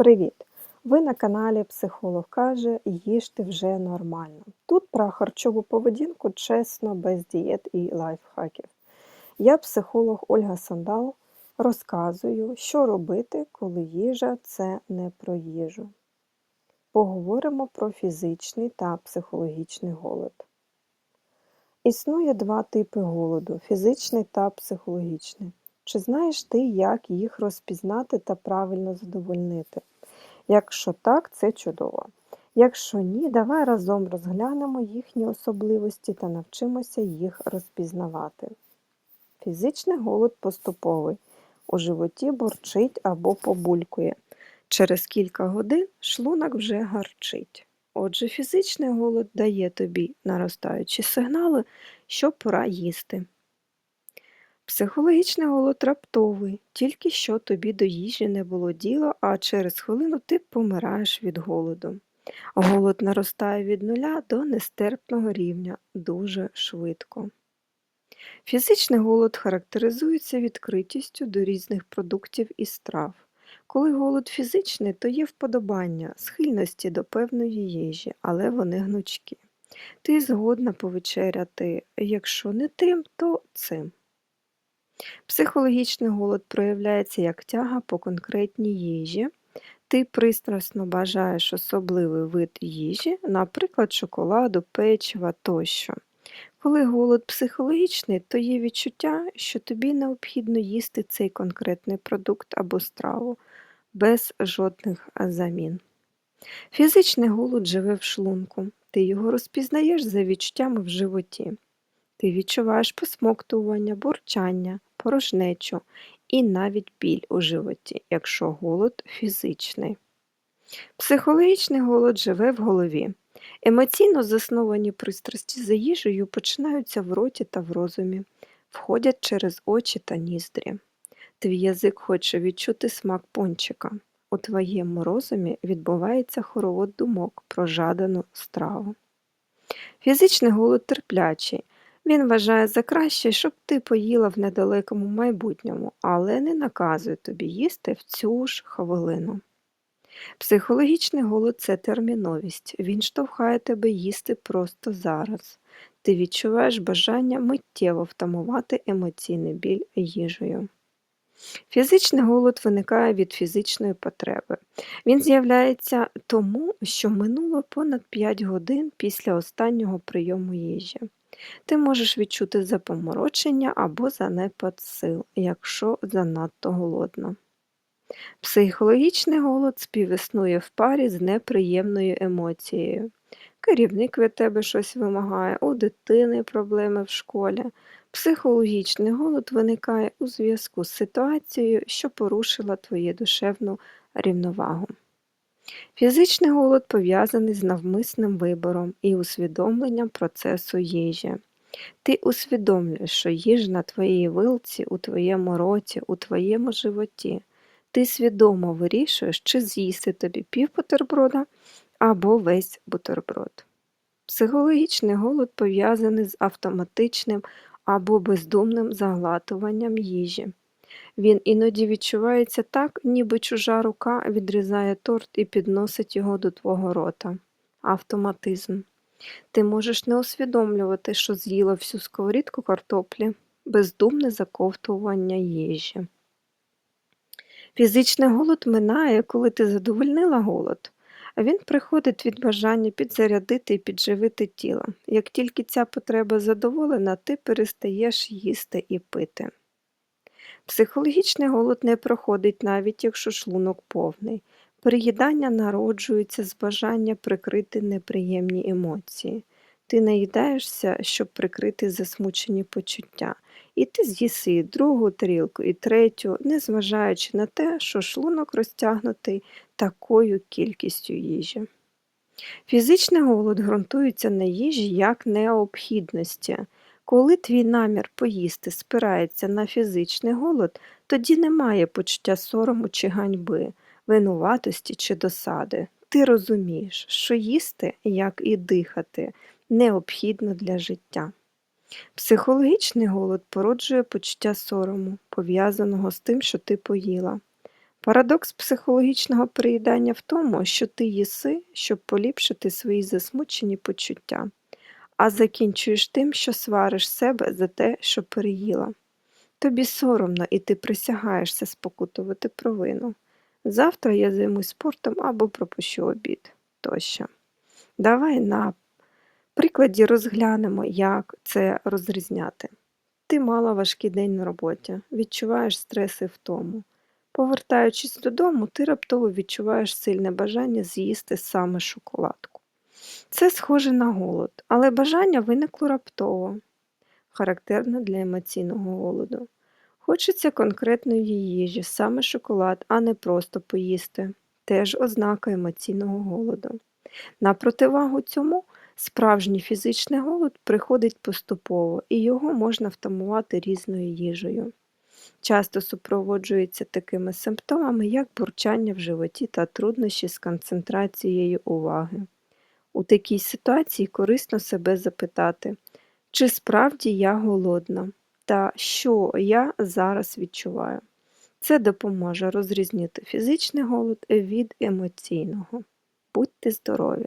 Привіт! Ви на каналі Психолог каже, їжте вже нормально. Тут про харчову поведінку чесно, без дієт і лайфхаків. Я, психолог Ольга Сандал, розказую, що робити, коли їжа це не про їжу. Поговоримо про фізичний та психологічний голод. Існує два типи голоду фізичний та психологічний. Чи знаєш ти, як їх розпізнати та правильно задовольнити? Якщо так, це чудово. Якщо ні, давай разом розглянемо їхні особливості та навчимося їх розпізнавати. Фізичний голод поступовий. У животі борчить або побулькує. Через кілька годин шлунок вже гарчить. Отже, фізичний голод дає тобі наростаючі сигнали, що пора їсти. Психологічний голод раптовий, тільки що тобі до їжі не було діла, а через хвилину ти помираєш від голоду. Голод наростає від нуля до нестерпного рівня дуже швидко. Фізичний голод характеризується відкритістю до різних продуктів і страв. Коли голод фізичний, то є вподобання, схильності до певної їжі, але вони гнучкі. Ти згодна повечеряти, якщо не тим, то цим. Психологічний голод проявляється як тяга по конкретній їжі. Ти пристрасно бажаєш особливий вид їжі, наприклад, шоколаду, печива тощо. Коли голод психологічний, то є відчуття, що тобі необхідно їсти цей конкретний продукт або страву без жодних замін. Фізичний голод живе в шлунку, ти його розпізнаєш за відчуттями в животі. Ти відчуваєш посмоктування, бурчання, порожнечу і навіть біль у животі, якщо голод фізичний. Психологічний голод живе в голові. Емоційно засновані пристрасті за їжею починаються в роті та в розумі, входять через очі та ніздрі. Твій язик хоче відчути смак пончика. У твоєму розумі відбувається хоровод думок про жадану страву. Фізичний голод терплячий, він вважає за краще, щоб ти поїла в недалекому майбутньому, але не наказує тобі їсти в цю ж хвилину. Психологічний голод це терміновість, він штовхає тебе їсти просто зараз. Ти відчуваєш бажання миттєво втамувати емоційний біль їжею. Фізичний голод виникає від фізичної потреби. Він з'являється тому, що минуло понад 5 годин після останнього прийому їжі. Ти можеш відчути запоморочення або занепад сил, якщо занадто голодно. Психологічний голод співіснує в парі з неприємною емоцією. Керівник від тебе щось вимагає, у дитини проблеми в школі. Психологічний голод виникає у зв'язку з ситуацією, що порушила твою душевну рівновагу. Фізичний голод пов'язаний з навмисним вибором і усвідомленням процесу їжі. Ти усвідомлюєш, що їжа на твоїй вилці, у твоєму роті, у твоєму животі. Ти свідомо вирішуєш, чи з'їсти тобі пів бутерброда або весь бутерброд. Психологічний голод пов'язаний з автоматичним або бездумним заглатуванням їжі. Він іноді відчувається так, ніби чужа рука відрізає торт і підносить його до твого рота. Автоматизм. Ти можеш не усвідомлювати, що з'їла всю сковорідку картоплі, бездумне заковтування їжі. Фізичний голод минає, коли ти задовольнила голод, а він приходить від бажання підзарядити і підживити тіло. Як тільки ця потреба задоволена, ти перестаєш їсти і пити. Психологічний голод не проходить навіть якщо шлунок повний. Переїдання народжується з бажання прикрити неприємні емоції. Ти наїдаєшся, щоб прикрити засмучені почуття, і ти з'їси другу тарілку, і третю, незважаючи на те, що шлунок розтягнутий такою кількістю їжі. Фізичний голод ґрунтується на їжі як необхідності. Коли твій намір поїсти спирається на фізичний голод, тоді немає почуття сорому чи ганьби, винуватості чи досади. Ти розумієш, що їсти, як і дихати, необхідно для життя. Психологічний голод породжує почуття сорому, пов'язаного з тим, що ти поїла. Парадокс психологічного переїдання в тому, що ти їси, щоб поліпшити свої засмучені почуття, а закінчуєш тим, що свариш себе за те, що переїла. Тобі соромно, і ти присягаєшся спокутувати провину. Завтра я займусь спортом або пропущу обід тощо. Давай на прикладі розглянемо, як це розрізняти. Ти мала важкий день на роботі, відчуваєш стрес і втому. Повертаючись додому, ти раптово відчуваєш сильне бажання з'їсти саме шоколадку. Це схоже на голод, але бажання виникло раптово, характерне для емоційного голоду. Хочеться конкретної їжі, саме шоколад, а не просто поїсти, теж ознака емоційного голоду. На противагу цьому справжній фізичний голод приходить поступово, і його можна втамувати різною їжею. Часто супроводжується такими симптомами, як бурчання в животі та труднощі з концентрацією уваги. У такій ситуації корисно себе запитати, чи справді я голодна, та що я зараз відчуваю. Це допоможе розрізнити фізичний голод від емоційного. Будьте здорові!